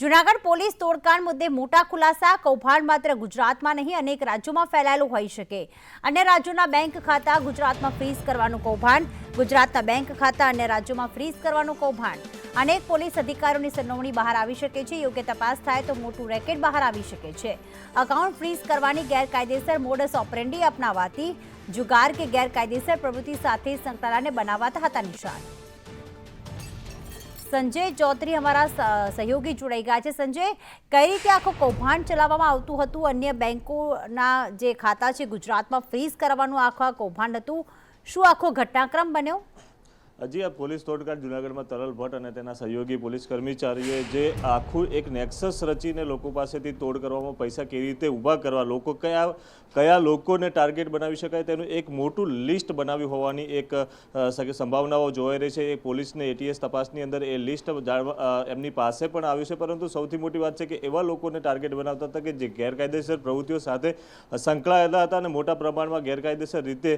Junagadh police તોડકાંડ મુદ્દે મોટા ખુલાસા, કૌભાંડ માત્ર ગુજરાતમાં નહીં, અનેક રાજ્યોમાં ફેલાયેલું હોઈ શકે. અન્ય રાજ્યોના બેંક ખાતા ગુજરાતમાં ફ્રીઝ કરવાનું કૌભાંડ, ગુજરાતના બેંક ખાતા અન્ય રાજ્યોમાં ફ્રીઝ કરવાનું કૌભાંડ. અનેક પોલીસ અધિકારીઓની સંડોવણી બહાર આવી શકે છે, યોગ્ય તપાસ થાય તો મોટું રેકેટ બહાર આવી શકે છે. અકાઉન્ટ ફ્રીઝ કરવાની ગેરકાયદેસર મોડસ ઓપરેન્ડી અપનાવાતી, જુગાર કે ગેરકાયદેસર પ્રવૃત્તિ સાથે સંકળાયેલાને બનાવાતા હતા નિશાન. સંજય ચૌધરી અમારા સહયોગી જોડાઈ ગયા છે. સંજય, કઈ રીતે આખું કૌભાંડ ચલાવવામાં આવતું હતું? અન્ય બેંકોના જે ખાતા છે ગુજરાતમાં ફ્રીઝ કરવાનું આખું આ કૌભાંડ હતું. શું આખો ઘટનાક્રમ બન્યો? હજી આ પોલીસ તોડકાંડ જુનાગઢમાં તરલ ભટ્ટ અને તેના સહયોગી પોલીસ કર્મચારીઓએ જે આખું એક નેક્સસ રચીને લોકો પાસેથી તોડ કરવામાં પૈસા કેવી રીતે ઊભા કરવા, લોકો કયા કયા લોકોને ટાર્ગેટ બનાવી શકાય તેનું એક મોટું લિસ્ટ બનાવ્યું હોવાની એક સંભાવનાઓ જોવાઈ રહી છે. એ પોલીસને એટીએસ તપાસની અંદર એ લિસ્ટ એમની પાસે પણ આવ્યું છે. પરંતુ સૌથી મોટી વાત છે કે એવા લોકોને ટાર્ગેટ બનાવતા હતા કે જે ગેરકાયદેસર પ્રવૃત્તિઓ સાથે સંકળાયેલા હતા અને મોટા પ્રમાણમાં ગેરકાયદેસર રીતે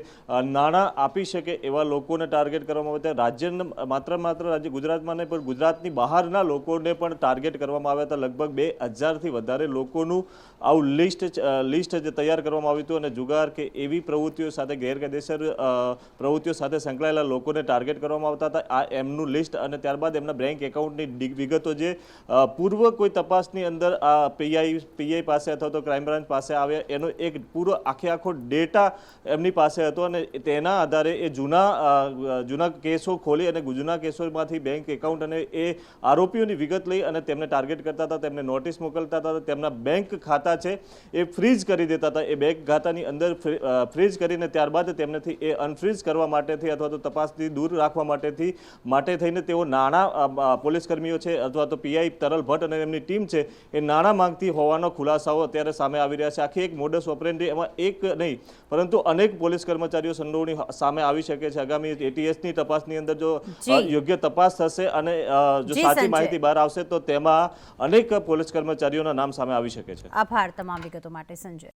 નાણાં આપી શકે એવા લોકોને ટાર્ગેટ કરવામાં આવ્યા. હતા રાજ્યના માત્ર માત્ર રાજ્ય ગુજરાતમાં નહીં, પણ ગુજરાતની બહારના લોકોને પણ ટાર્ગેટ કરવામાં આવ્યા હતા. લગભગ બે હજારથી વધારે લોકોનું આવું લિસ્ટ લિસ્ટ જે તૈયાર કરવામાં આવ્યું હતું અને જુગાર કે એવી પ્રવૃત્તિઓ સાથે, ગેરકાયદેસર પ્રવૃત્તિઓ સાથે સંકળાયેલા લોકોને ટાર્ગેટ કરવામાં આવતા હતા. આ એમનું લિસ્ટ અને ત્યારબાદ એમના બેંક એકાઉન્ટની વિગતો જે પૂર્વ કોઈ તપાસની અંદર આ પીઆઈ પીઆઈ પાસે અથવા તો ક્રાઇમ બ્રાન્ચ પાસે આવે એનો એક પૂરો આખે આખો ડેટા એમની પાસે હતો અને તેના આધારે એ જૂના જૂના કેસો ખોલી અને જૂના કેસોમાંથી બેંક એકાઉન્ટ અને એ આરોપીઓની વિગત લઈ અને તેમને ટાર્ગેટ કરતા હતા તેમને નોટિસ મોકલતા હતા તેમના બેંક ખાતા છે એ ફ્રીઝ કરી દેતા હતા. એ બેંક ખાતાની અંદર ફ્રીજ કરીને ત્યારબાદ તેમનેથી એ અનફ્રીઝ કરવા માટેથી અથવા તો તપાસથી દૂર રાખવા માટેથી માટે થઈને તેઓ નાણાં અ, અ, પોલીસ કર્મીઓ છે અથવા તો પીઆઈ તરલ ભટ્ટ અને એમની ટીમ છે એ નાણાં માંગતી હોવાનો ખુલાસાઓ અત્યારે સામે આવી રહ્યા છે. આખી એક મોડસ ઓપરેન્ડી એમાં એક નહીં પરંતુ અનેક પોલીસ કર્મચારીઓ સંડોવણી સામે આવી શકે છે. આગામી એટીએસની તપાસની અંદર જો યોગ્ય તપાસ થશે અને જો સાચી માહિતી બહાર આવશે તો તેમાં અનેક પોલીસ કર્મચારીઓના નામ સામે આવી શકે છે. આભાર તમામ વિગતો માટે સંજય.